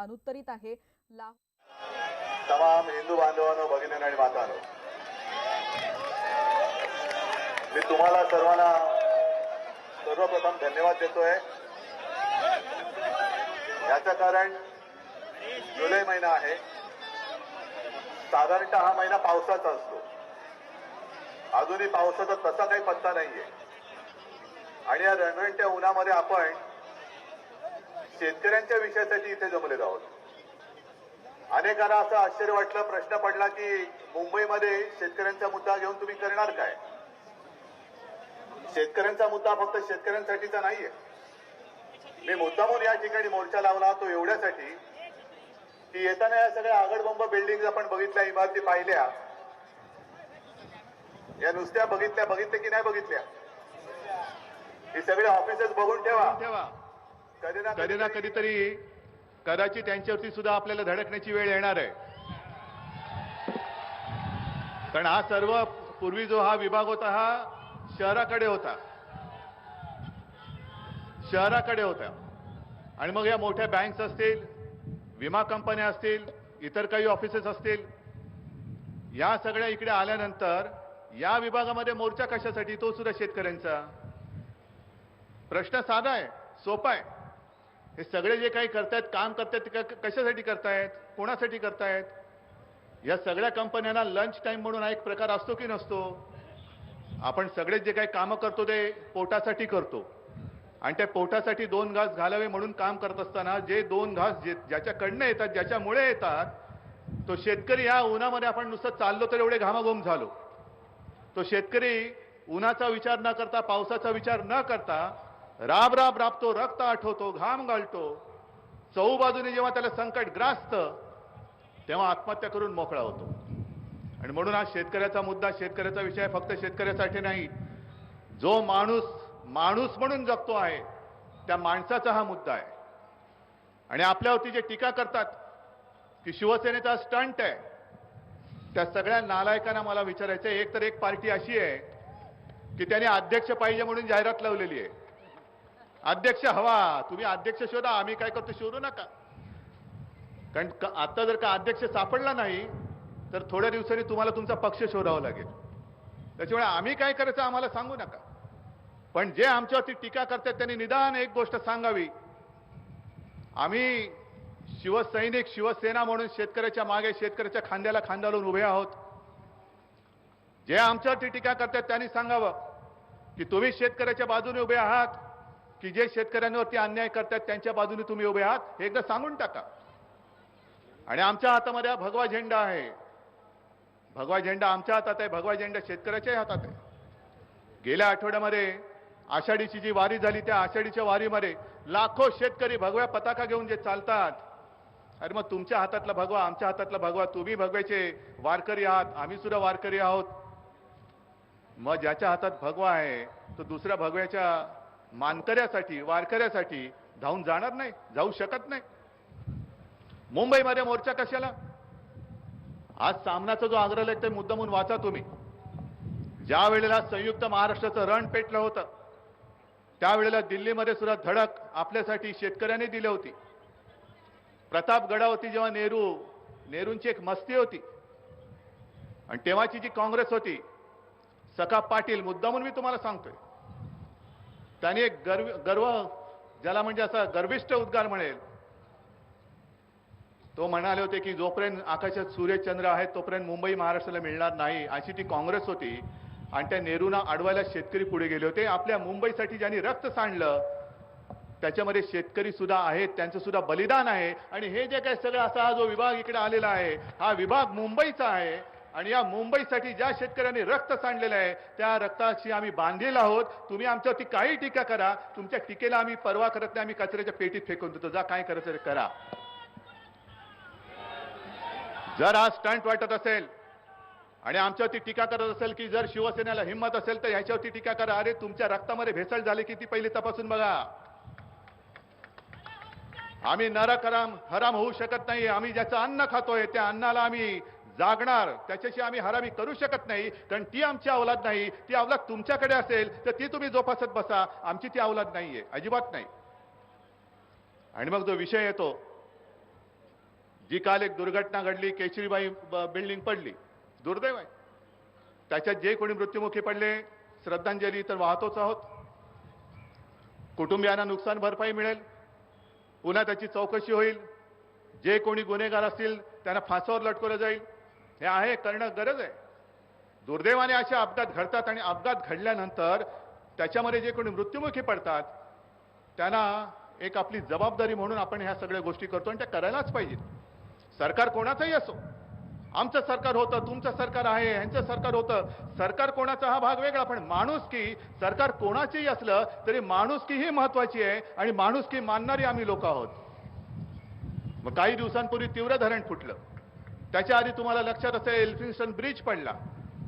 अनुत्तरित आहे. तमाम हिंदू बांधवांनो भगिनी आणि मातानो. मी तुम्हाला सर्वांना सर्वप्रथम धन्यवाद देतोय. याचं कारण जुलै महिना आहे. साधारणतः हा महिना पावसाचा असतो. अजूनही पावसाचा तसा काही पत्ता नाहीये. आणि या रणरणत्या उन्हामध्ये आपण शेतकऱ्यांच्या विषयासाठी इथे जमलेलो आहोत. अनेकांना असं आश्चर्य वाटलं प्रश्न पडला की मुंबईमध्ये शेतकऱ्यांचा मुद्दा घेऊन तुम्ही करणार काय? शेतकऱ्यांचा मुद्दा फक्त शेतकऱ्यांसाठीचा नाहीये. मी मुद्दामून या ठिकाणी मोर्चा लावला तो एवढ्यासाठी की येताना या सगळ्या आगडबंब बिल्डिंग आपण बघितल्या इमारती पाहिल्या. या नुसत्या बघितल्या बघितल्या की नाही बघितल्या? ही सगळे ऑफिसेस बघून ठेवा. ठेवा. कधी ना कधी ना कधीतरी कदाचित त्यांच्यावरती सुद्धा आपल्याला धडकण्याची वेळ येणार आहे. कारण हा सर्व पूर्वी जो हा विभाग होता हा शहराकडे होता. शहराकडे होता. आणि मग या मोठ्या बँक्स असतील विमा कंपन्या असतील इतर काही ऑफिसेस असतील या सगळ्या इकडे आल्यानंतर या विभागामध्ये मोर्चा कशासाठी? तो सुद्धा शेतकऱ्यांचा. प्रश्न साधा आहे सोपा आहे. हे सगळे जे काही करतायत काम करतायत ते कशासाठी करतायत? कोणासाठी करतायत? या सगळ्या कंपन्यांना लंच टाईम म्हणून हा एक प्रकार असतो की नसतो? आपण सगळे जे काही कामं करतो ते पोटासाठी करतो. आणि त्या पोटासाठी दोन घास घालावे म्हणून काम करत असताना जे दोन घास जे ज्याच्याकडनं येतात ज्याच्यामुळे येतात तो शेतकरी ह्या उन्हामध्ये आपण नुसतं चाललो तर एवढे घामाघूम झालो. तो शेतकरी उन्हाचा विचार न करता पावसाचा विचार न करता राब राब राबतो रक्त आठवतो घाम घालतो चहूबाजूने जेव्हा त्याला संकट ग्रासत तेव्हा आत्महत्या करून मोकळा होतो. आणि म्हणून हा शेतकऱ्याचा मुद्दा शेतकऱ्याचा विषय फक्त शेतकऱ्यासाठी नाही. जो माणूस माणूस म्हणून जगतो आहे त्या माणसाचा हा मुद्दा आहे. आणि आपल्यावरती जे टीका करतात की शिवसेनेचा स्टंट आहे त्या सगळ्या नालायकांना मला विचारायचं आहे एक तर एक पार्टी अशी आहे की त्याने अध्यक्ष पाहिजे म्हणून जाहिरात लावलेली आहे. अध्यक्ष हवा तुम्ही अध्यक्ष शोधा आम्ही काय करतो शोधू नका. कारण क- आता जर का अध्यक्ष सापडला नाही तर थोड्या दिवसांनी तुम्हाला तुमचा पक्ष शोधावा लागेल. त्याच्यामुळे आम्ही काय करायचं आम्हाला सांगू नका. पण जे आमच्यावरती टीका करतात त्यांनी निदान एक गोष्ट सांगावी. आम्ही शिवसैनिक शिवसेना म्हणून शेतकऱ्याच्या मागे शेतकऱ्याच्या खांद्याला खांदा लावून उभे आहोत. जे आमच्यावरती टीका करतात त्यांनी सांगावं की तुम्ही शेतकऱ्याच्या बाजूने उभे आहात. की जे शेतकऱ्यांवरती अन्याय करतात त्यांच्या बाजूने तुम्ही उभे आहात हे एकदा सांगून टाका. आणि आमच्या हातामध्ये भगवा झेंडा आहे. भगवा झेंडा आमच्या हातात आहे भगवा झेंडा शेतकऱ्याच्याही हातात आहे. गेल्या आठवड्यामध्ये आषाढीची जी वारी झाली त्या आषाढीच्या वारीमध्ये लाखो शेतकरी भगव्या पताका घेऊन जे चालतात अरे मग तुमच्या हातातला भगवा आमच्या हातातला भगवा तुम्ही भगव्याचे वारकरी आहात आम्ही सुद्धा वारकरी आहोत. मग ज्याच्या हातात भगवा आहे तो दुसऱ्या भगव्याच्या मानकऱ्यासाठी वारकऱ्यासाठी धावून जाणार नाही जाऊ शकत नाही. मुंबईमध्ये मोर्चा कशाला? आज सामनाचा जो आग्रह आहे ते मुद्दामून वाचा तुम्ही. ज्या वेळेला संयुक्त महाराष्ट्राचं रण पेटलं होतं त्यावेळेला दिल्लीमध्ये सुद्धा धडक आपल्यासाठी शेतकऱ्यांनी दिली होती. प्रतापगडावरती जेव्हा नेहरू नेहरूंची एक मस्ती होती. आणि तेव्हाची जी काँग्रेस होती सखा पाटील मुद्दामून मी तुम्हाला सांगतोय. त्यांनी एक गर्व गर्व ज्याला म्हणजे असा गर्विष्ठ उद्गार म्हणेल. तो म्हणाले होते की जोपर्यंत आकाशात सूर्यचंद्र आहेत तोपर्यंत मुंबई महाराष्ट्राला मिळणार नाही. अशी ती काँग्रेस होती आणि त्या नेहरूंना अडवायला शेतकरी पुढे गेले होते. आपल्या मुंबईसाठी ज्यांनी रक्त सांडलं त्याच्यामध्ये शेतकरी सुद्धा आहेत त्यांचं सुद्धा बलिदान आहे. आणि हे जे काही सगळं असा हा जो विभाग इकडे आलेला आहे हा विभाग मुंबईचा आहे. आणि या मुंबईसाठी ज्या शेतकऱ्यांनी रक्त सांडलेलं आहे त्या रक्ताशी आम्ही बांधील आहोत. तुम्ही आमच्यावरती काही टीका करा. तुमच्या टीकेला आम्ही परवा करत नाही. आम्ही कचऱ्याच्या पेटीत फेकून देतो. जा काय करायचं करा. जर हा स्टंट वाटत असेल आणि आमच्यावरती टीका करत असेल की जर शिवसेनेला हिंमत असेल तर ह्याच्यावरती टीका करा. अरे तुमच्या रक्तामध्ये भेसळ झाली की ती पहिली तपासून बघा. आम्ही नरक हराम हराम होऊ शकत नाही. आम्ही ज्याचं अन्न खातोय त्या अन्नाला आम्ही जागणार. त्याच्याशी आम्ही हरामी करू शकत नाही कारण ती आमची अवलाद नाही. ती अवलाद तुमच्याकडे असेल तर ती तुम्ही जोपासत बसा. आमची ती अवलाद आहे अजिबात नाही. आणि मग जो विषय येतो जी काल एक दुर्घटना घडली केशरीबाई बिल्डिंग पडली. दुर्दैव आहे. त्याच्यात जे कोणी मृत्युमुखी पडले श्रद्धांजली तर वाहतोच आहोत. कुटुंबियांना नुकसान भरपाई मिळेल. पुन्हा त्याची चौकशी होईल. जे कोणी गुन्हेगार असतील त्यांना फासावर लटकवलं जाईल. हे आहे करणं गरज आहे. दुर्दैवाने असे अपघात घडतात आणि अपघात घडल्यानंतर त्याच्यामध्ये जे कोणी मृत्युमुखी पडतात त्यांना एक आपली जबाबदारी म्हणून आपण ह्या सगळ्या गोष्टी करतो आणि त्या करायलाच पाहिजेत. सरकार कोणाचंही असो आमचं सरकार होतं तुमचं सरकार आहे ह्यांचं सरकार होतं सरकार कोणाचा हा भाग वेगळा पण माणूस की सरकार कोणाचेही असलं तरी माणुसकी ही महत्वाची आहे आणि माणुसकी मानणारी आम्ही लोक आहोत. मग काही दिवसांपूर्वी तीव्र धरण फुटलं. त्याच्या आधी तुम्हाला लक्षात असेल एल्फिन्स्टन ब्रिज पडला.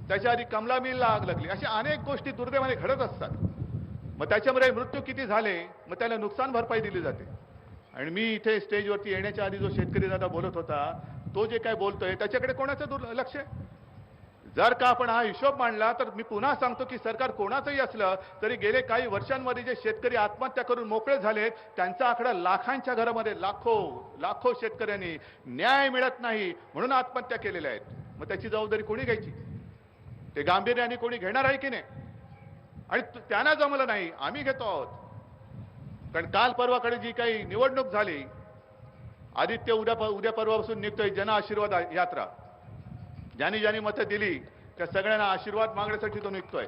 त्याच्या आधी कमला मिलला आग लागली. अशा अनेक गोष्टी दुर्दैवाने घडत असतात. मग त्याच्यामध्ये मृत्यू किती झाले मग त्याला नुकसान भरपाई दिली जाते. आणि मी इथे स्टेजवरती येण्याच्या आधी जो शेतकरी दादा बोलत होता तो जे काय बोलतोय त्याच्याकडे कोणाचं दुर्लक्ष आहे? जर का आपण हा हिशोब मांडला तर मी पुन्हा सांगतो की सरकार कोणाचंही असलं तरी गेले काही वर्षांमध्ये जे शेतकरी आत्महत्या करून मोकळे झालेत त्यांचा आकडा लाखांच्या घरामध्ये लाखो लाखो शेतकऱ्यांनी न्याय मिळत नाही म्हणून आत्महत्या केलेल्या आहेत. मग त्याची जबाबदारी कोणी घ्यायची? ते गांभीर्याने कोणी घेणार आहे की नाही? आणि त्यांना जमलं नाही आम्ही घेतो आहोत. कारण काल परवाकडे जी काही निवडणूक झाली आदित्य उद्या उद्या परवापासून निघतोय जन आशीर्वाद यात्रा. ज्यांनी ज्यांनी मतं दिली त्या सगळ्यांना आशीर्वाद मागण्यासाठी तो निघतोय.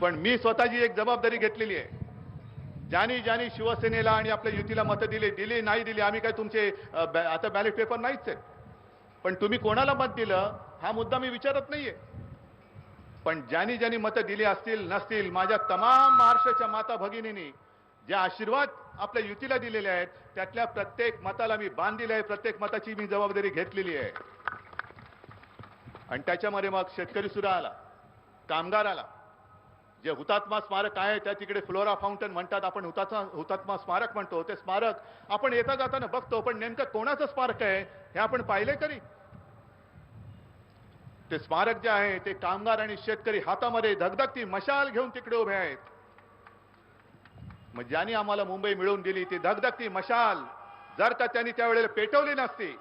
पण मी स्वतःची एक जबाबदारी घेतलेली आहे. ज्यांनी ज्यांनी शिवसेनेला आणि आपल्या युतीला मतं दिली दिली नाही दिली आम्ही काय तुमचे आता बॅलेट पेपर नाहीच आहेत. पण तुम्ही कोणाला मत दिलं हा मुद्दा मी विचारत नाहीये. पण ज्यांनी ज्यांनी मतं दिली असतील नसतील माझ्या तमाम महाराष्ट्राच्या माता भगिनींनी जे आशीर्वाद आपल्या युतीला दिलेले आहेत त्यातल्या प्रत्येक मताला मी बांध दिले आहे प्रत्येक मताची मी जबाबदारी घेतलेली आहे. आणि त्याच्यामध्ये मग शेतकरी सुद्धा आला कामगार आला. जे हुतात्मा स्मारक आहे त्या तिकडे फ्लोरा फाउंटन म्हणतात आपण हुतात्मा हुतात्मा स्मारक म्हणतो. ते स्मारक आपण येता जाताना बघतो पण नेमकं कोणाचं स्मारक आहे हे आपण पाहिले तरी? ते स्मारक जे आहे ते कामगार आणि शेतकरी हातामध्ये धगधगती मशाल घेऊन तिकडे उभे आहेत. मग ज्यांनी आम्हाला मुंबई मिळवून दिली ती धगधगती मशाल. जर का त्यांनी त्यावेळेला पेटवली नसती.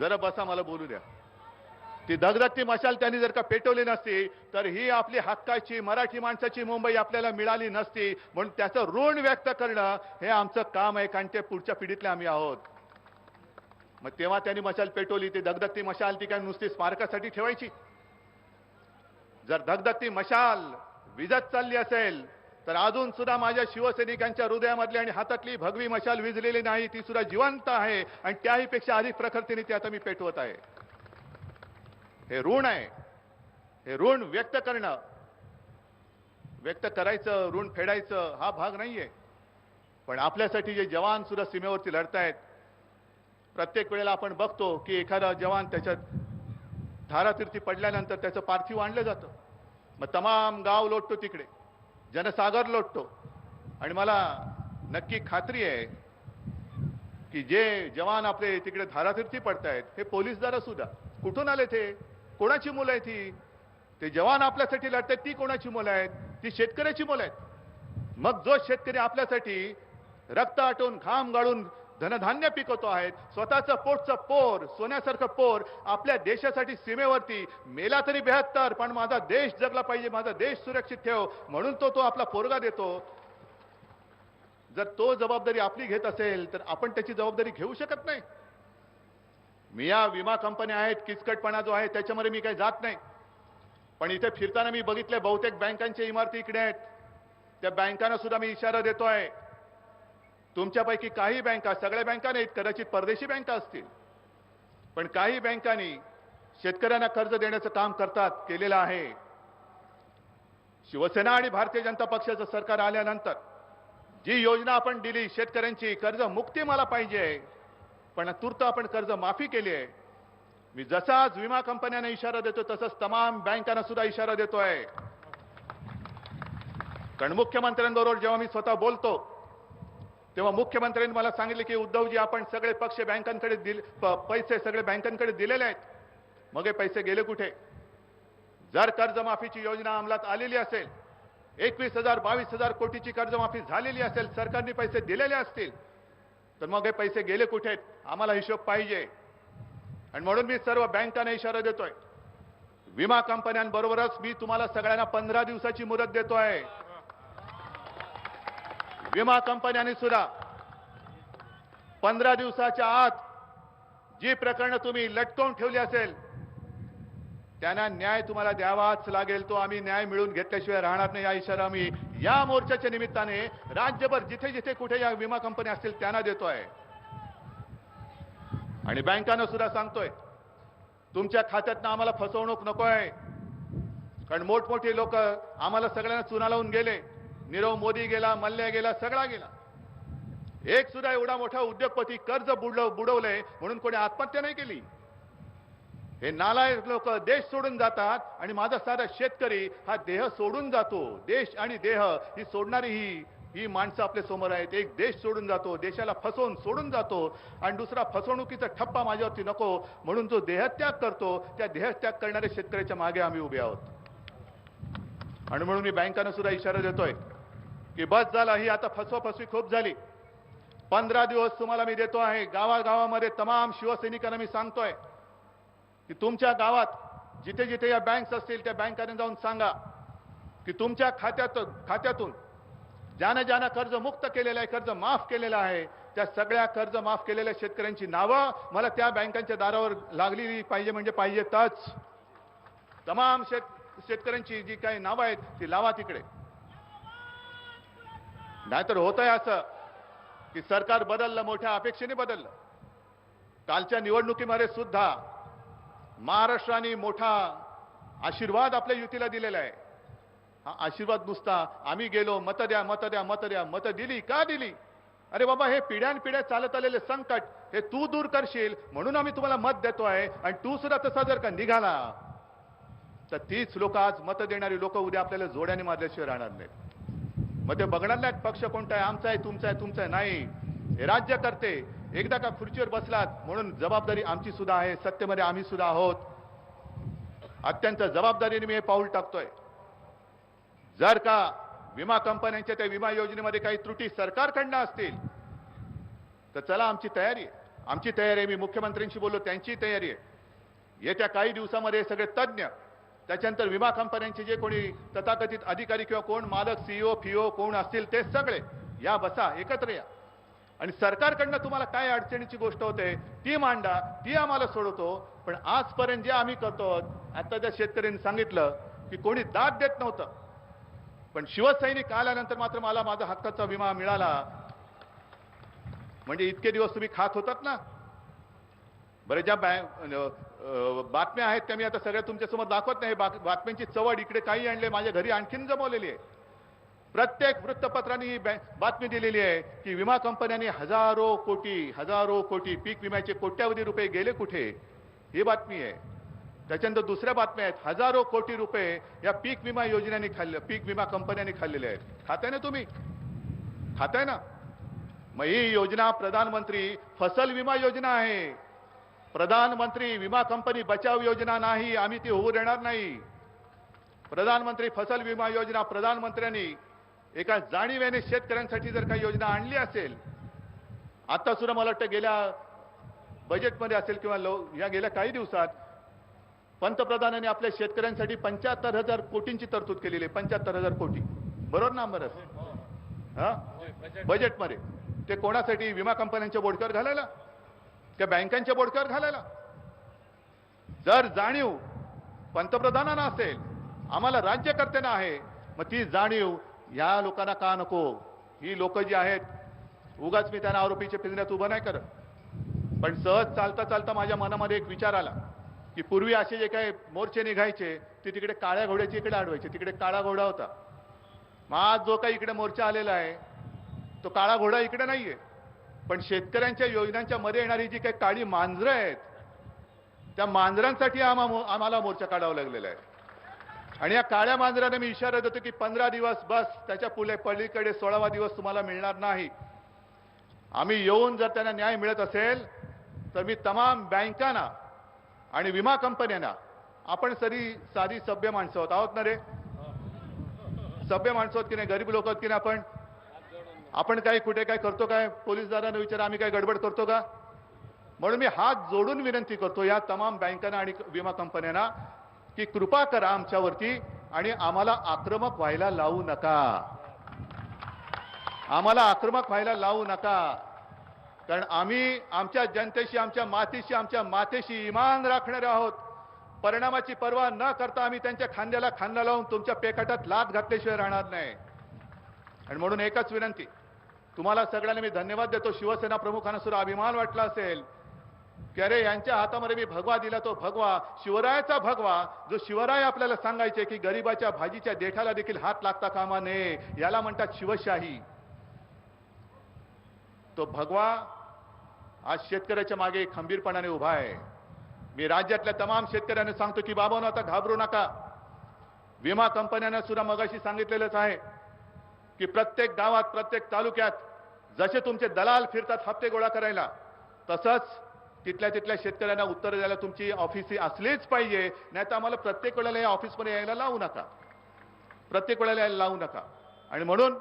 जरा बसा मला बोलू द्या. ती धगधगती मशाल त्यांनी जर का पेटवली नसती तर ही आपली हक्काची मराठी माणसाची मुंबई आपल्याला मिळाली नसती. म्हणून त्याचं ऋण व्यक्त करणं हे आमचं काम आहे कारण ते पुढच्या पिढीतले आम्ही आहोत. मग तेव्हा त्यांनी मशाल पेटवली ती धगधगती मशाल ती काय नुसती स्मारकासाठी ठेवायची? जर धगधगती मशाल विजत चालली असेल तर अजून सुद्धा माझ्या शिवसैनिकांच्या हृदयामधली आणि हातातली भगवी मशाल विजलेली नाही ती सुद्धा जिवंत आहे आणि त्याही पेक्षा अधिक प्रखरतेने ती आता मी पेटवत आहे. हे ऋण आहे. हे ऋण व्यक्त करणं. व्यक्त करायचं ऋण फेडायचं हा भाग नाहीये. पण आपल्यासाठी जे जवान सुद्धा सीमेवरती लढतायत प्रत्येक वेळेला आपण बघतो की एखादा जवान त्याच्यात धारातीर्थी पडल्यानंतर त्याचं पार्थिव आणलं जातं. मग तमाम गाव लोटतो तिकडे. जनसागर लोटतो. आणि मला नक्की खात्री आहे की जे जवान आपले तिकडे धारातीर्थी पडतायत हे पोलीसदार सुद्धा कुठून आले ते कोणाची मुलं आहेत ही? ते जवान आपल्यासाठी लढतायत ती कोणाची मुलं आहेत? ती शेतकऱ्याची मुलं आहेत. मग जो शेतकरी आपल्यासाठी रक्त आटून घाम गाळून धनधान्य पिकवतो आहेत. स्वतःचं पोटचं पोर सोन्यासारखं पोर आपल्या देशासाठी सीमेवरती. मेला तरी बेहत्तर पण माझा देश जगला पाहिजे माझा देश सुरक्षित ठेव. म्हणून तो तो आपला पोरगा देतो. जर तो जबाबदारी आपली घेत असेल तर आपण त्याची जबाबदारी घेऊ शकत नाही. मी या विमा कंपन्या आहेत किचकटपणा जो आहे त्याच्यामध्ये मी काही जात नाही. पण इथे फिरताना मी बघितले बहुतेक बँकांच्या इमारती इकडे आहेत. त्या बँकांना सुद्धा मी इशारा देतो आहे तुमच्यापैकी काही बँका सगळ्या बँका नाहीत कदाचित परदेशी बँका असतील. पण काही बँकांनी शेतकऱ्यांना कर्ज देण्याचं काम करतात केलेलं आहे. शिवसेना आणि भारतीय जनता पक्षाचं सरकार आल्यानंतर जी योजना आपण दिली शेतकऱ्यांची कर्ज मुक्ती मला पाहिजे पण तूर्त आपण कर्ज माफी केली आहे. मी जसा आज विमा कंपन्यांना इशारा देतो तसंच तमाम बँकांना सुद्धा इशारा देतोय. कारण मुख्यमंत्र्यांबरोबर जेव्हा मी स्वतः बोलतो तेव्हा मुख्यमंत्र्यांनी मला सांगितले की उद्धवजी आपण सगळे पक्ष बँकांकडे दिले प- पैसे सगळे बँकांकडे दिलेले आहेत. मग हे पैसे गेले कुठे? जर कर्जमाफीची योजना अंमलात आलेली असेल एकवीस हजार बावीस हजार कोटीची कर्जमाफी झालेली असेल सरकारने पैसे दिलेले असतील तर मग हे पैसे गेले कुठे? आम्हाला हिशोब पाहिजे. आणि म्हणून मी सर्व बँकांना इशारा देतोय. विमा कंपन्यांबरोबरच मी तुम्हाला सगळ्यांना पंधरा दिवसाची मुदत देतो आहे विमा कंपन्यांनी सुद्धा पंधरा दिवसाच्या आत जी प्रकरणं तुम्ही लटकवून ठेवली असेल त्यांना न्याय तुम्हाला द्यावाच लागेल. तो आम्ही न्याय मिळवून घेतल्याशिवाय राहणार नाही. या इशारा आम्ही या मोर्चाच्या निमित्ताने राज्यभर जिथे जिथे कुठे या विमा कंपन्या असतील त्यांना देतोय. आणि बँकांना सुद्धा सांगतोय तुमच्या खात्यातनं आम्हाला फसवणूक नकोय. कारण मोठमोठे लोक आम्हाला सगळ्यांना चुना लावून गेले. नीरव मोदी गेला मल्ल्या गेला सगळा गेला. एक सुद्धा एवढा मोठा उद्योगपती कर्ज बुडव बुडवलंय म्हणून कोणी आत्महत्या नाही केली. हे नालायक लोक देश सोडून जातात आणि माझा साधा शेतकरी हा देह सोडून जातो. देश आणि देह ही सोडणारी ही ही माणसं आपल्यासमोर आहेत. एक देश सोडून जातो देशाला फसवून सोडून जातो आणि दुसरा फसवणुकीचा ठप्पा माझ्यावरती नको म्हणून जो देहत्याग करतो त्या देहत्याग करणाऱ्या शेतकऱ्याच्या मागे आम्ही उभे आहोत. आणि म्हणून मी बँकांना सुद्धा इशारा देतोय. की बस झाला ही आता फसवाफसवी खूप झाली. पंधरा दिवस तुम्हाला मी देतो आहे गावागावामध्ये तमाम शिवसैनिकांना मी सांगतोय की तुमच्या गावात जिथे जिथे या बँक्स असतील त्या बँकांनी जाऊन सांगा की तुमच्या खात्यात खात्यातून ज्यानं ज्यानं कर्ज मुक्त केलेलं आहे कर्ज माफ केलेलं आहे त्या सगळ्या कर्ज माफ केलेल्या शेतकऱ्यांची नावं मला त्या बँकांच्या दारावर लागलेली पाहिजे म्हणजे पाहिजेतच. तमाम शेत शेतकऱ्यांची जी काही नावं आहेत ती लावा तिकडे. नाहीतर होत आहे असं की सरकार बदललं मोठ्या अपेक्षेने बदललं. कालच्या निवडणुकीमध्ये सुद्धा महाराष्ट्राने मोठा आशीर्वाद आपल्या युतीला दिलेला आहे. हा आशीर्वाद नुसता आम्ही गेलो मत द्या मत द्या मत द्या मत दिली का दिली? अरे बाबा हे पिढ्यानपिढ्या चालत आलेले संकट हे तू दूर करशील म्हणून आम्ही तुम्हाला मत देतो आहे आणि तू सुद्धा तसा जर का निघाला तर तीच लोक आज मत देणारी लोक उद्या आपल्याला जोड्याने मारल्याशिवाय राहणार नाहीत. मग ते बघणार पक्ष कोणता आहे आमचा आहे तुमचा आहे तुमचा आहे. नाही. हे राज्य करते एकदा का खुर्चीवर बसलात म्हणून जबाबदारी आमची सुद्धा आहे सत्तेमध्ये आम्ही सुद्धा आहोत. अत्यंत जबाबदारीने मी हे पाऊल टाकतोय. जर का विमा कंपन्यांच्या त्या विमा योजनेमध्ये काही त्रुटी सरकारकडनं असतील तर चला आमची तयारी आहे. आमची तयारी आहे मी मुख्यमंत्र्यांशी बोललो त्यांची तयारी आहे. येत्या काही दिवसामध्ये सगळे तज्ज्ञ त्याच्यानंतर विमा कंपन्यांचे जे कोणी तथाकथित अधिकारी किंवा कोण मालक सीईओ फीओ कोण असतील ते सगळे या बसा एकत्र या. आणि सरकारकडनं तुम्हाला काय अडचणीची गोष्ट होते ती मांडा ती आम्हाला सोडवतो. पण आजपर्यंत जे आम्ही करतो आता त्या शेतकऱ्यांनी सांगितलं की कोणी दाद देत नव्हतं. पण शिवसैनिक आल्यानंतर मात्र मला माझा हक्काचा विमा मिळाला. म्हणजे इतके दिवस तुम्ही खात होतात ना? बरं ज्या बँक बातम्या आहेत त्या मी आता सगळ्या तुमच्यासमोर दाखवत नाही. बात- बातम्यांची चवड इकडे काही आणले माझ्या घरी आणखीन जमवलेली आहे. प्रत्येक वृत्तपत्रांनी ही बॅ- बातमी दिलेली आहे की विमा कंपन्यांनी हजारो कोटी हजारो कोटी पीक विम्याचे कोट्यावधी रुपये गेले कुठे? ही बातमी आहे. त्याच्यानंतर दुसऱ्या बातम्या आहेत. हजारो कोटी रुपये या पीक विमा योजनेने खाल्ले पीक विमा कंपन्यांनी खाल्लेले आहेत. खाताय ना तुम्ही? खाताय ना? मग ही योजना प्रधानमंत्री फसल विमा योजना आहे. प्रधानमंत्री विमा कंपनी बचाव योजना नाही आम्ही ती होऊ देणार नाही. प्रधानमंत्री फसल विमा योजना प्रधानमंत्र्यांनी एका जाणीवेने शेतकऱ्यांसाठी जर काही योजना आणली असेल आता सुद्धा मला वाटतं गेल्या बजेटमध्ये असेल किंवा लो या गेल्या काही दिवसात पंतप्रधानांनी आपल्या शेतकऱ्यांसाठी पंच्याहत्तर हजार कोटींची तरतूद केलेली आहे पंच्याहत्तर हजार कोटी. बरोबर ना बरं हा बजेटमध्ये ते कोणासाठी? विमा कंपन्यांच्या बोडक्यावर घालायला? त्या बँकांच्या बोडक्यावर घालायला. जर जाणीव पंतप्रधानांना असेल आम्हाला राज्यकर्त्यांना आहे मग ती जाणीव या लोकांना का नको? ही लोक जी आहेत उगाच मी त्यांना आरोपीच्या फिरण्यात उभं नाही करत. पण सहज चालता चालता माझ्या मनामध्ये एक विचार आला की पूर्वी असे जे काही मोर्चे निघायचे ते तिकडे काळ्या घोड्याची इकडे अडवायचे तिकडे काळा घोडा होता. मग आज जो काही इकडे मोर्चा आलेला आहे तो काळा घोडा इकडे नाही आहे पण शेतकऱ्यांच्या योजनांच्या मध्ये येणारी जी काही काळी मांजरं आहेत त्या मांजरांसाठी आम्हा आम्हाला मोर्चा काढावा लागलेला आहे. आणि या काळ्या मांजराने मी इशारा देतो की पंधरा दिवस बस त्याच्या पुले पलीकडे सोळावा दिवस तुम्हाला मिळणार नाही. आम्ही येऊन जर त्यांना न्याय मिळत असेल तर मी तमाम बँकांना आणि विमा कंपन्यांना आपण सरी साधी सभ्य माणसं आहोत. आहोत ना रे? सभ्य माणसं आहोत की नाही? गरीब लोक आहोत की नाही आपण? आपण काही कुठे काय करतो काय? पोलीस दादांना विचारा आम्ही काय गडबड करतो का? म्हणून मी हात जोडून विनंती करतो या तमाम बँकांना आणि विमा कंपन्यांना की कृपा करा आमच्यावरती आणि आम्हाला आक्रमक व्हायला लावू नका. आम्हाला आक्रमक व्हायला लावू नका. कारण आम्ही आमच्या जनतेशी आमच्या मातीशी आमच्या मातेशी इमान राखणारे आहोत. परिणामाची पर्वा न करता आम्ही त्यांच्या खांद्याला खांदा लावून तुमच्या पेकाटात लात घातल्याशिवाय राहणार नाही. आणि म्हणून एकच विनंती तुम्हाला सगळ्यांना मी धन्यवाद देतो. शिवसेना प्रमुखांना सुद्धा अभिमान वाटला असेल. की अरे यांच्या हातामध्ये मी भगवा दिला तो भगवा शिवरायाचा भगवा जो शिवराय आपल्याला सांगायचे की गरिबाच्या भाजीच्या देठाला देखील हात लागता कामा नये याला म्हणतात शिवशाही. तो भगवा आज शेतकऱ्याच्या मागे खंबीरपणाने उभा आहे. मी राज्यातल्या तमाम शेतकऱ्यांना सांगतो की बाबांनो आता घाबरू नका. विमा कंपन्यांना सुद्धा मगाशी सांगितलेलंच आहे की प्रत्येक गावात प्रत्येक तालुक्यात जसे तुमचे दलाल फिरतात हप्ते गोळा करायला तसंच तिथल्या तिथल्या शेतकऱ्यांना उत्तर द्यायला तुमची ऑफिस ही असलीच पाहिजे. नाही तर आम्हाला प्रत्येक वेळेला या ऑफिसमध्ये यायला लावू नका. प्रत्येक वेळेला यायला लावू नका. आणि म्हणून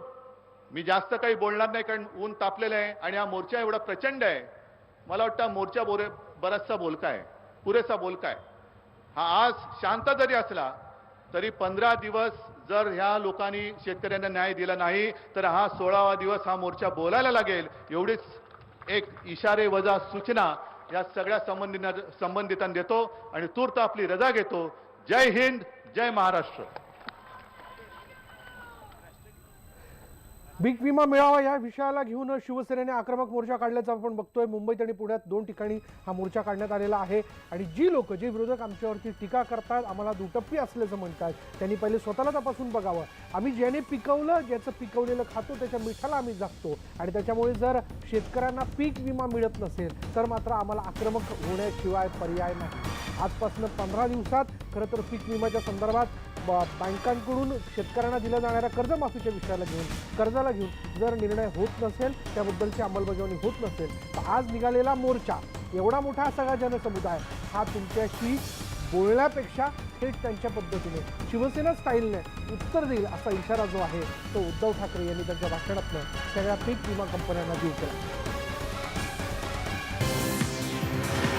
मी जास्त काही बोलणार नाही कारण ऊन तापलेलं आहे आणि हा मोर्चा एवढा प्रचंड आहे. मला वाटतं मोर्चा बोरे बराचसा बोलका आहे. पुरेसा बोलका आहे. हा आज शांत जरी असला तरी पंधरा दिवस जर ह्या लोकांनी शेतकऱ्यांना न्याय दिला नाही तर हा सोळावा दिवस हा मोर्चा बोलायला लागेल. एवढीच एक इशारे वजा सूचना या सगळ्या संबंधित संबंधितांना देतो आणि तूर्त आपली रजा घेतो. जय हिंद जय महाराष्ट्र. पीक विमा मिळावा या विषयाला घेऊन शिवसेनेने आक्रमक मोर्चा काढल्याचं आपण बघतोय. मुंबईत आणि पुण्यात दोन ठिकाणी हा मोर्चा काढण्यात आलेला आहे. आणि जी लोक जे विरोधक आमच्यावरती टीका करतात आम्हाला दुटप्पी असल्याचं म्हणतात. त्यांनी पहिले स्वतःला तपासून बघावं. आम्ही ज्याने पिकवलं ज्याचं पिकवलेलं खातो त्याच्या मिठाला आम्ही जगतो. आणि त्याच्यामुळे जर शेतकऱ्यांना पीक विमा मिळत नसेल तर मात्र आम्हाला आक्रमक होण्याशिवाय पर्याय नाही. आजपासून पंधरा दिवसात खरं तर पीक विम्याच्या संदर्भात बँकांकडून शेतकऱ्यांना दिल्या जाणाऱ्या कर्जमाफीच्या विषयाला घेऊन कर्जाला घेऊन जर निर्णय होत नसेल त्याबद्दलची अंमलबजावणी होत नसेल तर आज निघालेला मोर्चा एवढा मोठा सगळा जनसमुदाय हा तुमच्याशी बोलण्यापेक्षा थेट त्यांच्या पद्धतीने शिवसेना स्टाईलने उत्तर देईल असा इशारा जो आहे तो उद्धव ठाकरे यांनी त्यांच्या भाषणातनं सगळ्या पीक विमा कंपन्यांना देऊ केला.